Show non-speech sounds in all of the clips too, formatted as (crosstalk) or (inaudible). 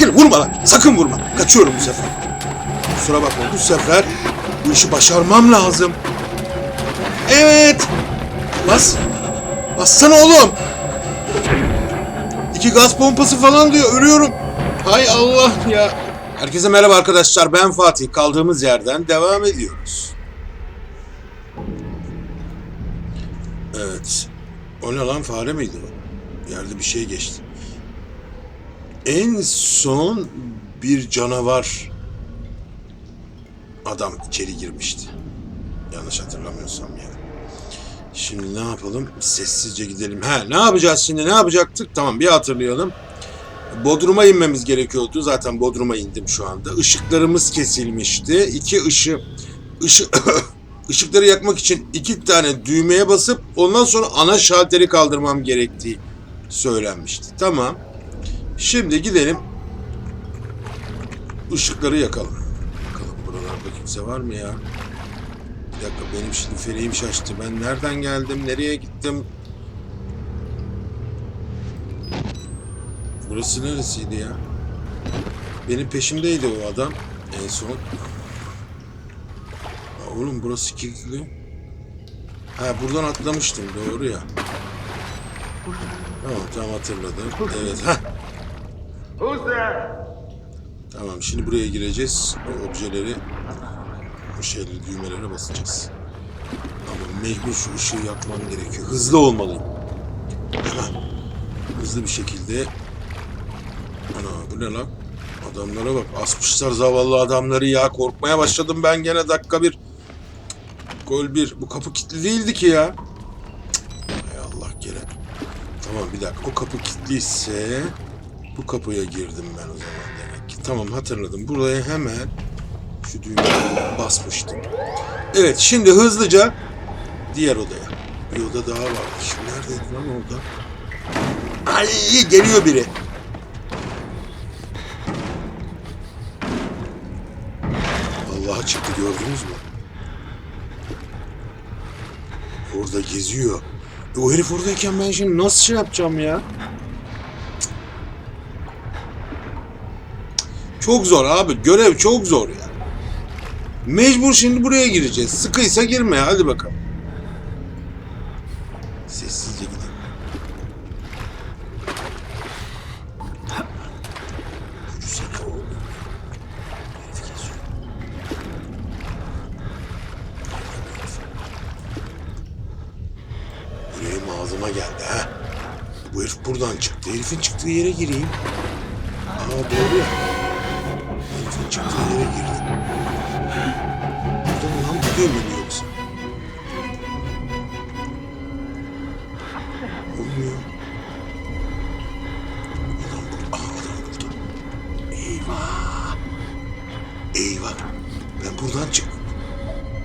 Çekil vurma lan. Sakın vurma. Kaçıyorum bu sefer. Kusura bakma bu sefer bu işi başarmam lazım. Evet. Bas. Bassana oğlum. İki gaz pompası falan diyor. Ölüyorum. Hay Allah ya. Herkese merhaba arkadaşlar. Ben Fatih. Kaldığımız yerden devam ediyoruz. Evet. O ne lan fare miydi o? Yerde bir şey geçti. En son bir canavar adam içeri girmişti. Yanlış hatırlamıyorsam yani. Şimdi ne yapalım? Sessizce gidelim. Ha, ne yapacağız şimdi? Ne yapacaktık? Tamam bir hatırlayalım. Bodrum'a inmemiz gerekiyordu. Zaten Bodrum'a indim şu anda. Işıklarımız kesilmişti. İki ışı, ışı, (coughs) ışıkları yakmak için iki tane düğmeye basıp ondan sonra ana şalteri kaldırmam gerektiği söylenmişti. Tamam. Şimdi gidelim. Işıkları yakalım. Bakalım buralarda kimse var mı ya? Bir dakika benim şimdi feleğim şaştı. Ben nereden geldim? Nereye gittim? Burası neresiydi ya? Benim peşimdeydi o adam en son. Ya oğlum burası kilitli. Ha buradan atlamıştım doğru ya. Tamam tamam hatırladım. Evet ha. Who's there? Tamam şimdi buraya gireceğiz. O objeleri bu şeyleri düğmelere basacağız. Ama mecbur şu ışığı yakmam gerekiyor. Hızlı olmalıyım. Hemen. Hızlı bir şekilde. Ana bu ne lan? Adamlara bak. Asmışlar zavallı adamları ya. Korkmaya başladım ben gene dakika bir. Gol bir. Bu kapı kilitli değildi ki ya. Hay Allah gene. Tamam bir dakika. O kapı kilitliyse bu kapıya girdim ben o zaman demek ki. Tamam hatırladım. Buraya hemen şu düğmeye basmıştım. Evet şimdi hızlıca diğer odaya. Bir oda daha var. Şimdi neredeydi lan orada? Ay geliyor biri. Allah'a çıktı gördünüz mü? Orada geziyor. E, o herif oradayken ben şimdi nasıl şey yapacağım ya? Çok zor abi. Görev çok zor ya. Mecbur şimdi buraya gireceğiz. Sıkıysa girme. Hadi bakalım. Sessizce gidelim. Yüreğim ağzıma geldi ha. Bu herif buradan çıktı. Herifin çıktığı yere gireyim. Aa doğru ya. Gidiyor muyum yoksa? Olmuyor. Adam burada. Aa adam burada. Eyvah. Eyvah. Ben buradan çık.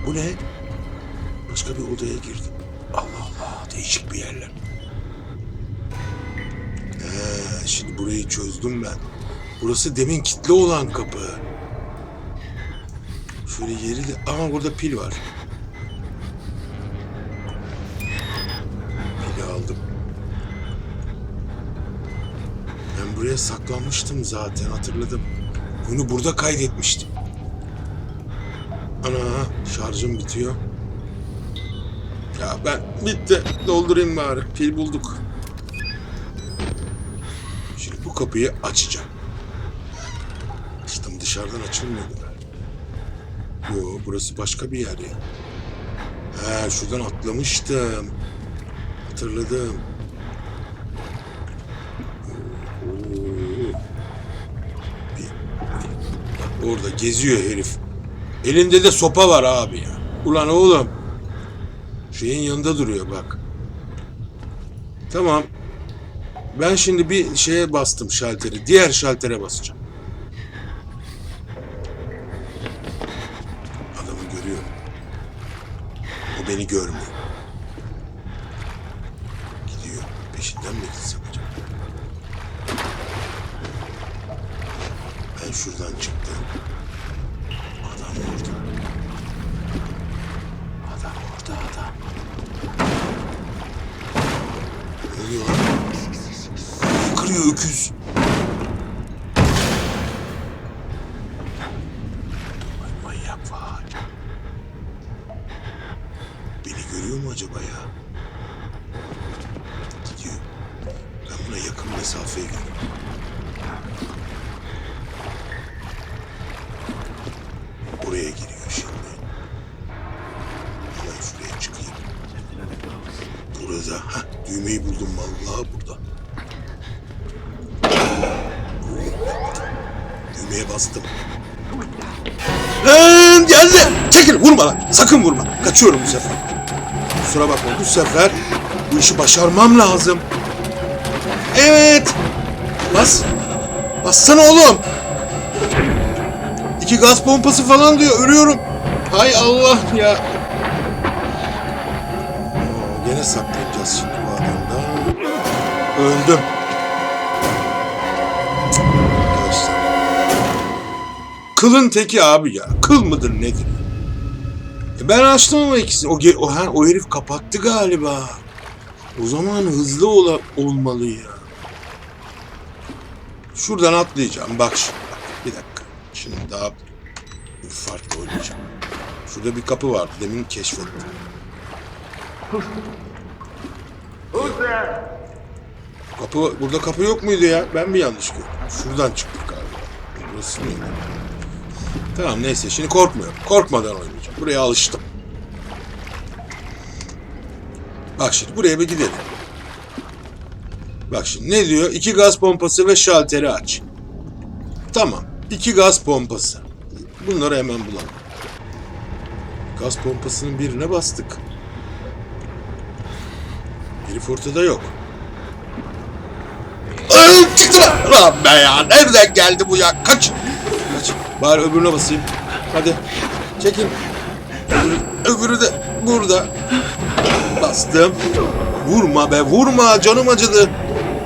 Bu ne? Başka bir odaya girdim. Allah Allah. Değişik bir yerler. He, şimdi burayı çözdüm ben. Burası demin kilitli olan kapı. Şöyle yeri de... Aha burada pil var. Pili aldım. Ben buraya saklanmıştım zaten hatırladım. Bunu burada kaydetmiştim. Ana şarjım bitiyor. Ya ben bitti. Doldurayım bari. Pil bulduk. Şimdi bu kapıyı açacağım. Açtım dışarıdan açılmıyordu. Yo burası başka bir yer ya. He şuradan atlamıştım. Hatırladım. Orada geziyor herif. Elinde de sopa var abi ya. Ulan oğlum. Şeyin yanında duruyor bak. Tamam. Ben şimdi bir şeye bastım şalteri. Diğer şaltere basacağım. Adamı görüyorum. O beni görmüyor. Burada. Heh, düğmeyi buldum vallahi burada. Düğmeye bastım. Lan geldi. Çekil vurma lan. Sakın vurma. Kaçıyorum bu sefer. Kusura bakma bu sefer bu işi başarmam lazım. Evet. Bas. Bassana oğlum. İki gaz pompası falan diyor. Ölüyorum. Hay Allah ya. Öldüm. Arkadaşlar. Kılın teki abi ya. Kıl mıdır nedir? E Ben açtım ama ikisini. O, o, ha, o herif kapattı galiba. O zaman hızlı ola, olmalı ya. Şuradan atlayacağım. Bak şimdi. Bak. Bir dakika. Şimdi daha farklı oynayacağım. Şurada bir kapı vardı. Demin keşfettim. Who's there? Kapı, burada kapı yok muydu ya? Ben mi yanlış gördüm? Şuradan çıktık galiba. Burası mıydı? Tamam neyse şimdi korkmuyorum. Korkmadan oynayacağım. Buraya alıştım. Bak şimdi buraya bir gidelim. Bak şimdi ne diyor? İki gaz pompası ve şalteri aç. Tamam. İki gaz pompası. Bunları hemen bulalım. Gaz pompasının birine bastık. Herif ortada yok. Çıktı lan. Lan be ya. Nereden geldi bu ya? Kaç. Kaç. Bari öbürüne basayım. Hadi. Çekin. Öbürü, öbürü de burada. Bastım. Vurma be vurma. Canım acıdı.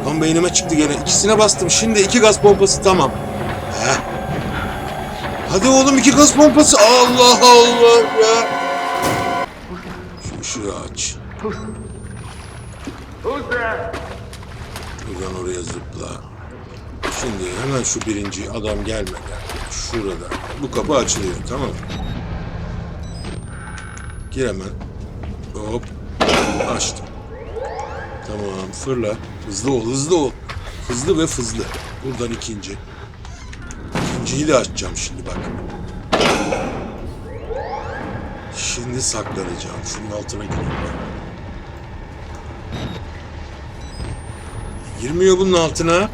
Kan beynime çıktı gene. İkisine bastım. Şimdi iki gaz pompası tamam. Heh. Hadi oğlum iki gaz pompası. Allah Allah ya. Şu ışığı aç. Who's there? Buradan oraya zıpla. Şimdi hemen şu birinci adam gelmeden şurada. Bu kapı açılıyor tamam mı? Gir hemen. Hop. Açtım. Tamam fırla. Hızlı ol hızlı ol. Hızlı ve hızlı. Buradan ikinci. İkinciyi de açacağım şimdi bak. Şimdi saklanacağım. Şunun altına gireyim. Girmiyor bunun altına.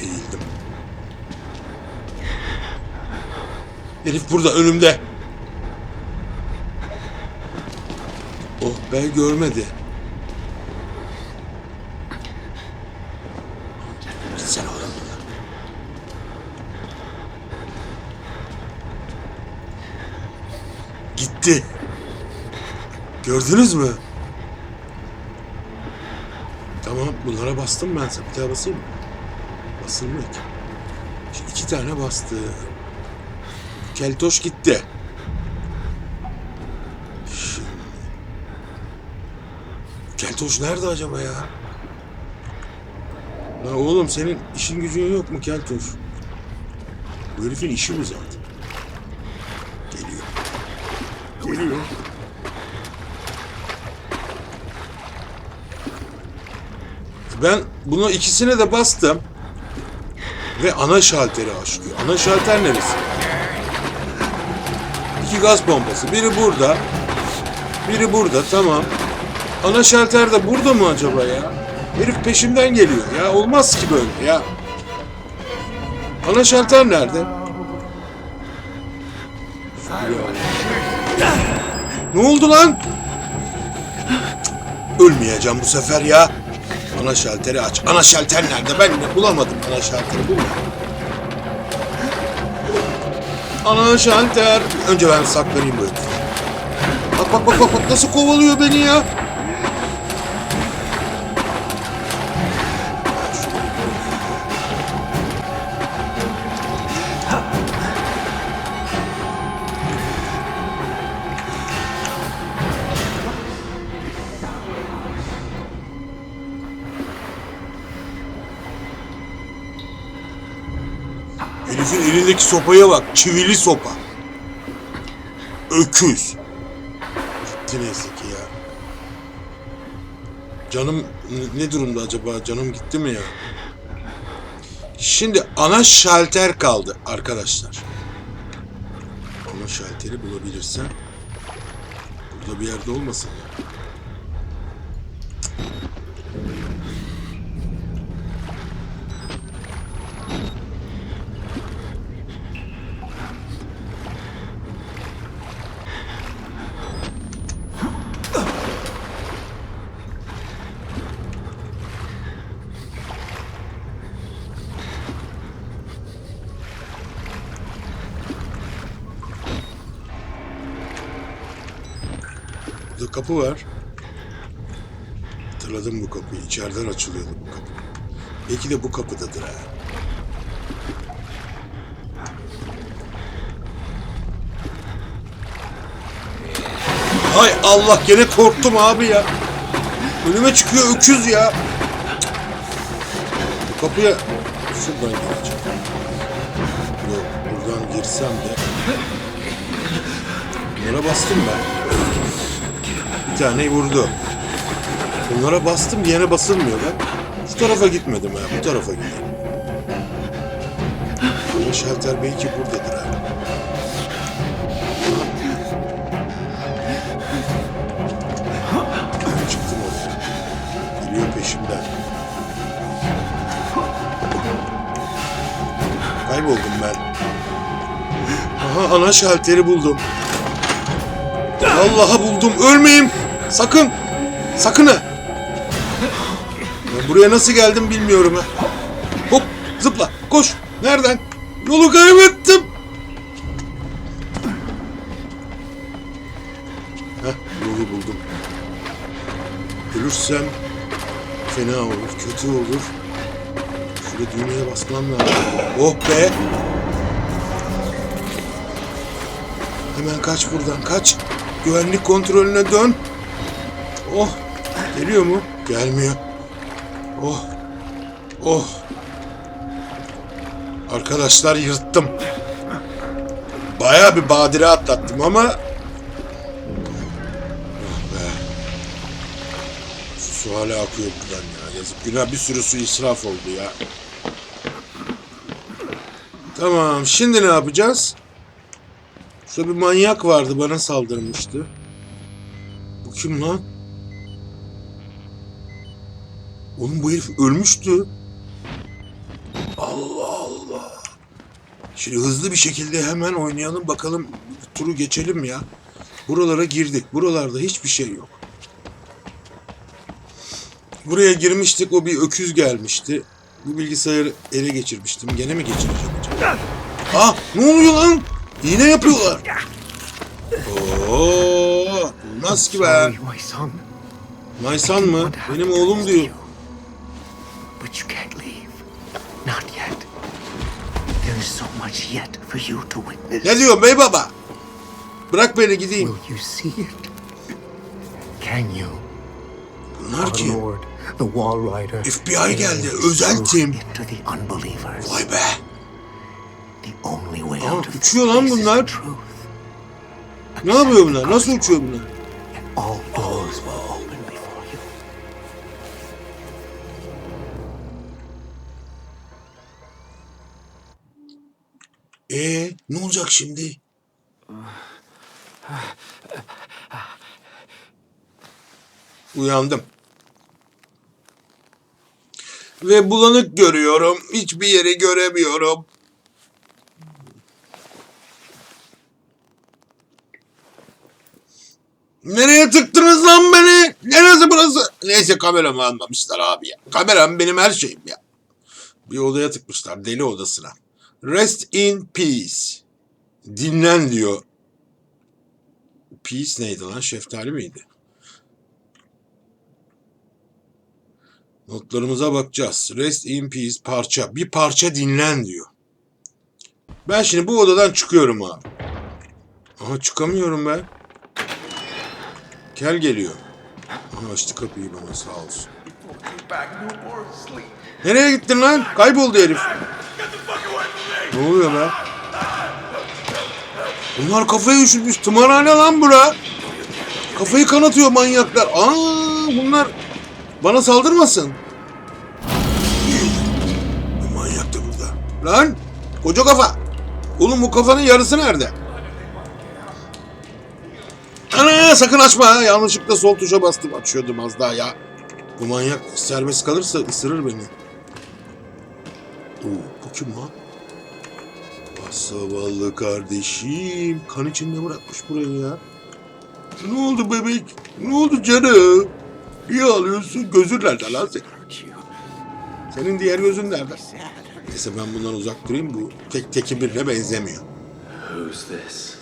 Eğildim. Herif burada önümde. Oh be görmedi. Gitsene oğlum buradan. Gitti. Gördünüz mü? Tamam bunlara bastım ben. Bir daha basayım mı? Basılmıyor ki. Şimdi iki tane bastı. Keltoş gitti. Şimdi... Keltoş nerede acaba ya? Lan oğlum senin işin gücün yok mu Keltoş? Bu herifin işi bu zaten. Geliyor. Geliyor. Ben bunu ikisine de bastım. Ve ana şalteri açlıyor. Ana şalter neresi? İki gaz pompası. Biri burada. Biri burada. Tamam. Ana şalter de burada mı acaba ya? Herif peşimden geliyor ya. Olmaz ki böyle ya. Ana şalter nerede? Ne oldu lan? Ölmeyeceğim bu sefer ya. Ana şalteri aç. Ana şalter nerede? Ben de bulamadım ana şalteri. Bu Ana şalter. Önce ben saklanayım böyle. Bak bak bak bak bak nasıl kovalıyor beni ya. Elindeki sopaya bak. Çivili sopa. Öküz. Gitti neyse ki ya. Canım ne durumda acaba? Canım gitti mi ya? Şimdi ana şalter kaldı arkadaşlar. Ana şalteri bulabilirsem burada bir yerde olmasın ya. Kapı var. Hatırladım bu kapıyı. İçeriden açılıyordu bu kapı. Belki de bu kapıdadır ha. Hay Allah gene korktum abi ya. Önüme çıkıyor öküz ya. Bu kapıya şuradan gireceğim. Yok buradan girsem de. Bunlara bastım ben. Bir tane vurdu. Bunlara bastım yere basılmıyor ben. Bu tarafa gitmedim ha. Bu tarafa gideyim. Ama şalter belki buradadır ha. Ben çıktım oraya. Geliyor peşimden. Kayboldum ben. Aha ana şalteri buldum. Vallahi buldum. Ölmeyeyim. Sakın. Sakın ha. Ben buraya nasıl geldim bilmiyorum ha. Hop zıpla koş. Nereden? Yolu kaybettim. Heh yolu buldum. Ölürsem fena olur, kötü olur. Şurada düğmeye basmam lazım. Oh be. Hemen kaç buradan kaç. Güvenlik kontrolüne dön. Oh. Geliyor mu? Gelmiyor. Oh. Oh. Arkadaşlar yırttım. Baya bir badire atlattım ama... Oh be. Şu su hala akıyor buradan ya. Yazık günah bir sürü su israf oldu ya. Tamam şimdi ne yapacağız? Şurada bir manyak vardı bana saldırmıştı. Bu kim lan? Oğlum bu herif ölmüştü. Allah Allah. Şimdi hızlı bir şekilde hemen oynayalım bakalım turu geçelim ya. Buralara girdik. Buralarda hiçbir şey yok. Buraya girmiştik o bir öküz gelmişti. Bu bilgisayarı ele geçirmiştim. Gene mi geçireceğim acaba? Ah ne oluyor lan? Yine yapıyorlar. Oo, nasıl ki be? Sorry, my son. Maysan mı? Benim oğlum diyor. But you can't leave. Not yet. There is so much yet for you to witness. Ne diyor bey baba? Bırak beni gideyim. Will you see it? Can you? Bunlar Our kim? Lord, the Wall Rider. FBI geldi, özel tim. Into the unbelievers. Vay be. The only way Aa, out of uçuyor lan bunlar. Ne yapıyor bunlar? Nasıl uçuyor bunlar? All Ne olacak şimdi? Uyandım. Ve bulanık görüyorum. Hiçbir yeri göremiyorum. Nereye tıktınız lan beni? Neresi burası? Neyse kameramı almamışlar abi ya. Kameram benim her şeyim ya. Bir odaya tıkmışlar. Deli odasına. Rest in peace. Dinlen diyor. Peace neydi lan? Şeftali miydi? Notlarımıza bakacağız. Rest in peace parça. Bir parça dinlen diyor. Ben şimdi bu odadan çıkıyorum abi. Aha çıkamıyorum ben. Kel geliyor. Aha açtı kapıyı bana sağ olsun. Nereye gittin lan? Kayboldu herif. Ne oluyor be? Bunlar kafayı üşütmüş. Tımarhane lan bura. Kafayı kanatıyor manyaklar. Aa bunlar bana saldırmasın. Bu manyak da burada. Lan koca kafa. Oğlum bu kafanın yarısı nerede? Ana sakın açma. Yanlışlıkla sol tuşa bastım. Açıyordum az daha ya. Bu manyak serbest kalırsa ısırır beni. Oo, bu kim lan? Zavallı kardeşim. Kan içinde bırakmış burayı ya. Ne oldu bebek? Ne oldu canım? Niye ağlıyorsun? Gözün nerede lan senin? Senin diğer gözün nerede? Neyse ben bundan uzak durayım. Bu tek teki birine benzemiyor. Who's this?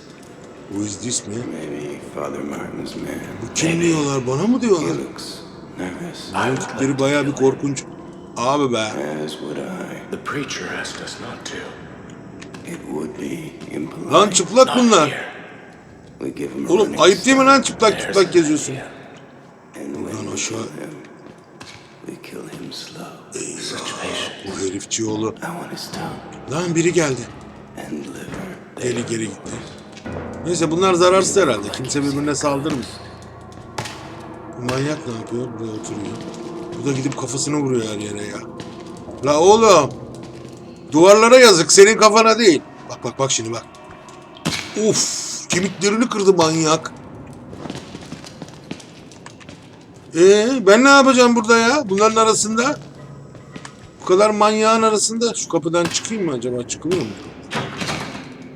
Who is this man? Maybe Father Martin's man. Bu kim diyorlar? Bana mı He diyorlar? looks nervous. Bunun tipleri bayağı bir korkunç. Abi be. As would I. The preacher asked us not to. It would be impolite. Lan çıplak bunlar. We give him a Oğlum ayıp değil mi lan çıplak çıplak geziyorsun? Lan we aşağı. patience. Bu herifçi oğlu. I want his tongue Lan biri geldi. and liver. Geri geri gitti. Neyse bunlar zararsız herhalde. Kimse birbirine saldırmıyor. Bu manyak ne yapıyor? Buraya oturuyor. Bu da gidip kafasını vuruyor her yere ya. La oğlum. Duvarlara yazık. Senin kafana değil. Bak bak bak şimdi bak. Uf. Kemiklerini kırdı manyak. Ee, ben ne yapacağım burada ya? Bunların arasında. Bu kadar manyağın arasında. Şu kapıdan çıkayım mı acaba? Çıkılıyor mu?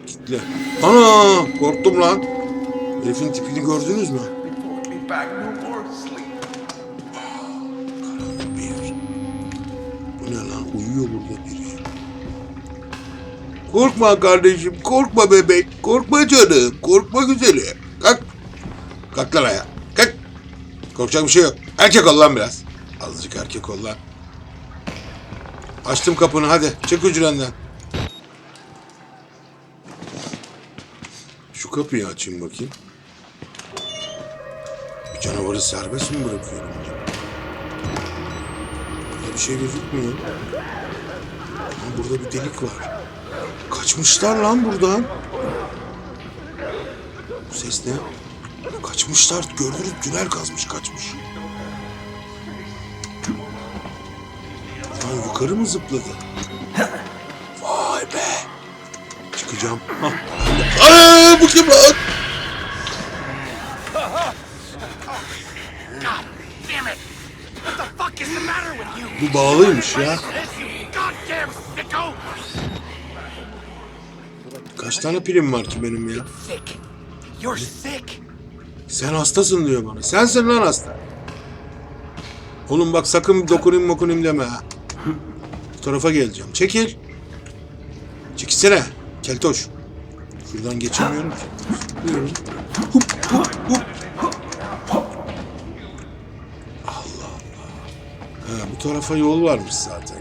Kitle. Ana! Korktum lan. Herifin tipini gördünüz mü? Korkma kardeşim, korkma bebek, korkma canım, korkma güzelim. Kalk. Kalk lan ayağa. Kalk. Korkacak bir şey yok. Erkek ol lan biraz. Azıcık erkek ol lan. Açtım kapını hadi. Çık hücrenden. Şu kapıyı açayım bakayım. Bir canavarı serbest mi bırakıyorum? Burada bir şey gözükmüyor. Ama burada bir delik var. Kaçmışlar lan buradan. Bu ses ne? Kaçmışlar. Gördünüz tünel kazmış kaçmış. Buradan yukarı mı zıpladı? Vay be. Çıkacağım. Aa, bu kim lan? Bu bağlıymış ya. Kaç tane pilim var ki benim ya? Sen hastasın diyor bana. Sensin lan hasta. Oğlum bak sakın dokunayım mokunayım deme ha. Bu tarafa geleceğim. Çekil. Çekilsene. Keltoş. Şuradan geçemiyorum ki. Buyurun. Hup hup hup. Allah Allah. Ha, bu tarafa yol varmış zaten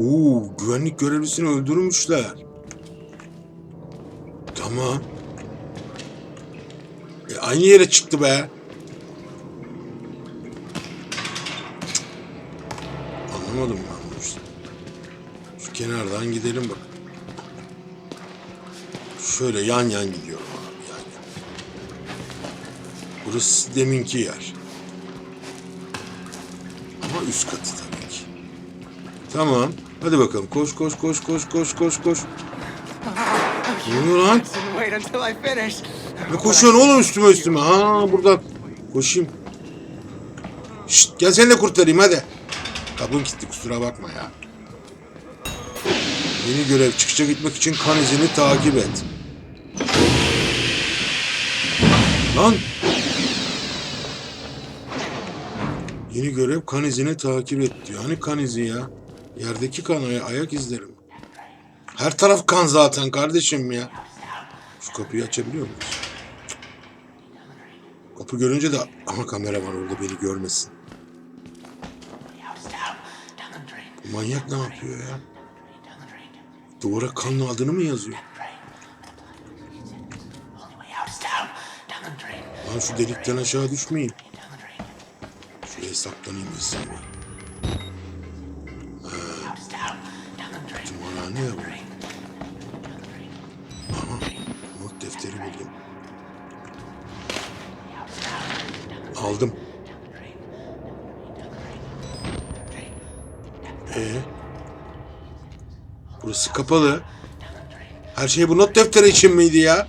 Oo, güvenlik görevlisini öldürmüşler. Tamam. E, aynı yere çıktı be. Cık. Anlamadım ben bu işte. Şu kenardan gidelim bak. Şöyle yan yan gidiyorum abi yan yan. Burası deminki yer. Ama üst katı tabii ki. Tamam. Hadi bakalım. Koş koş koş koş koş koş koş. Oluyor lan? Ne koşuyorsun oğlum üstüme üstüme? Ha buradan. Koşayım. Şşt gel seni de kurtarayım hadi. Kapım gitti kusura bakma ya. Yeni görev çıkışa gitmek için kan izini takip et. Lan. Yeni görev kan izini takip et diyor. Hani kan izi ya? Yerdeki kan ay- ayak izlerim. Her taraf kan zaten kardeşim ya. Şu kapıyı açabiliyor muyuz? Kapı görünce de ama kamera var orada beni görmesin. Manyak ne yapıyor ya? Duvara kanlı adını mı yazıyor? Lan şu delikten aşağı düşmeyin. Şuraya saklanayım insan. Aldım. Ee? Burası kapalı. Her şey bu not defteri için miydi ya?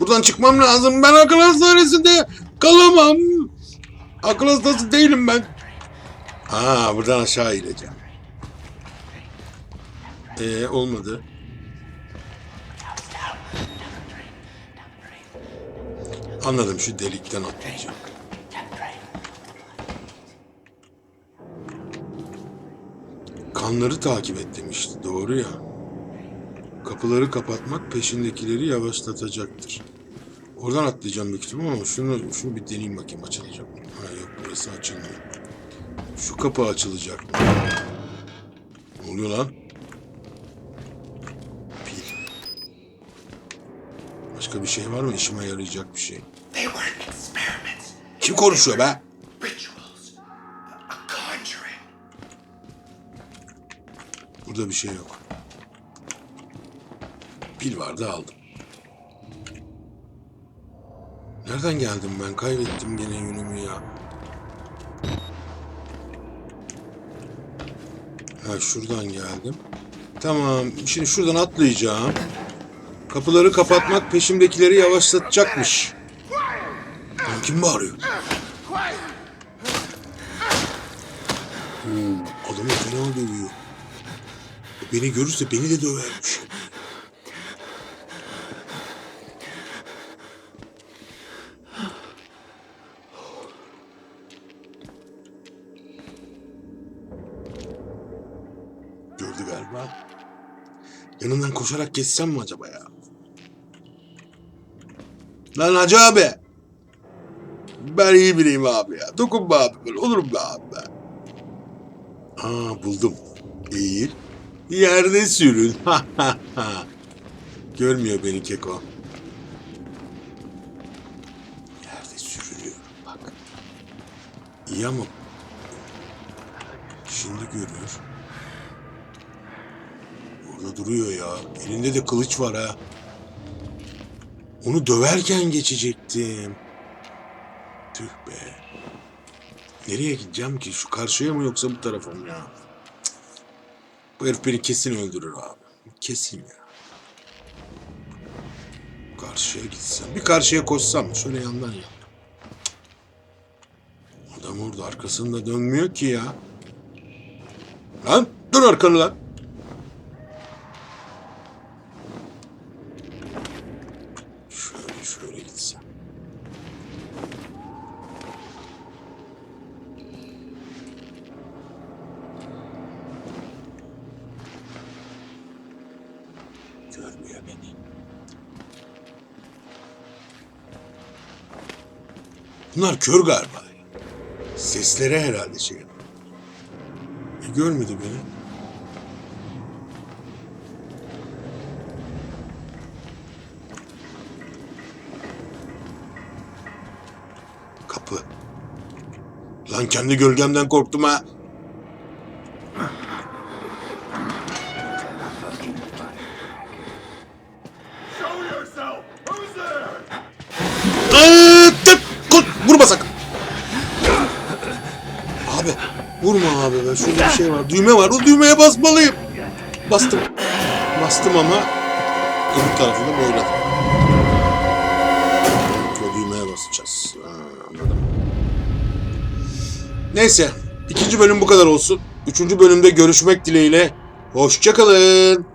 Buradan çıkmam lazım. Ben akıl hastanesinde kalamam. Akıl hastası değilim ben. Aa buradan aşağı ineceğim. Ee olmadı. Anladım şu delikten atlayacağım. Kanları takip et demişti. Doğru ya. Kapıları kapatmak peşindekileri yavaşlatacaktır. Oradan atlayacağım büyük ihtimal ama şunu, şunu bir deneyeyim bakayım açılacak mı? Ha yok burası açılmıyor. Şu kapı açılacak mı? Ne oluyor lan? Pil. Başka bir şey var mı işime yarayacak bir şey? Kim konuşuyor be? Burada bir şey yok. Pil vardı aldım. Nereden geldim ben? Kaybettim gene yönümü ya. Ha şuradan geldim. Tamam. Şimdi şuradan atlayacağım. Kapıları kapatmak peşimdekileri yavaşlatacakmış. Lan kim bağırıyor? Oo, adamı fena dövüyor. Beni görürse beni de dövermiş. Gördü galiba. Yanından koşarak geçsem mi acaba ya? Lan Hacı abi. Ben iyi biriyim abi ya. Dokunma abi. Olurum be abi ben. Aa buldum. Eğil. Yerde sürün. (laughs) Görmüyor beni keko. Yerde sürünüyorum bak. İyi ama şimdi görüyor. Orada duruyor ya. Elinde de kılıç var ha. Onu döverken geçecektim. Tüh be. Nereye gideceğim ki? Şu karşıya mı yoksa bu tarafa mı ya? Bu herif beni kesin öldürür abi. Kesin ya. Karşıya gitsem. Bir karşıya koşsam. Şöyle yandan ya. Adam orada arkasında dönmüyor ki ya. Lan dön arkanı lan. Şöyle şöyle gitsem. Görmüyor beni. Bunlar kör galiba. Seslere herhalde şey. yapıyor. E, görmedi beni. Kapı. Lan kendi gölgemden korktum ha. Var. Düğme var. O düğmeye basmalıyım. Bastım. Bastım ama öbür tarafında böyle. O düğmeye basacağız. Ha, anladım. Neyse. ikinci bölüm bu kadar olsun. Üçüncü bölümde görüşmek dileğiyle. Hoşçakalın.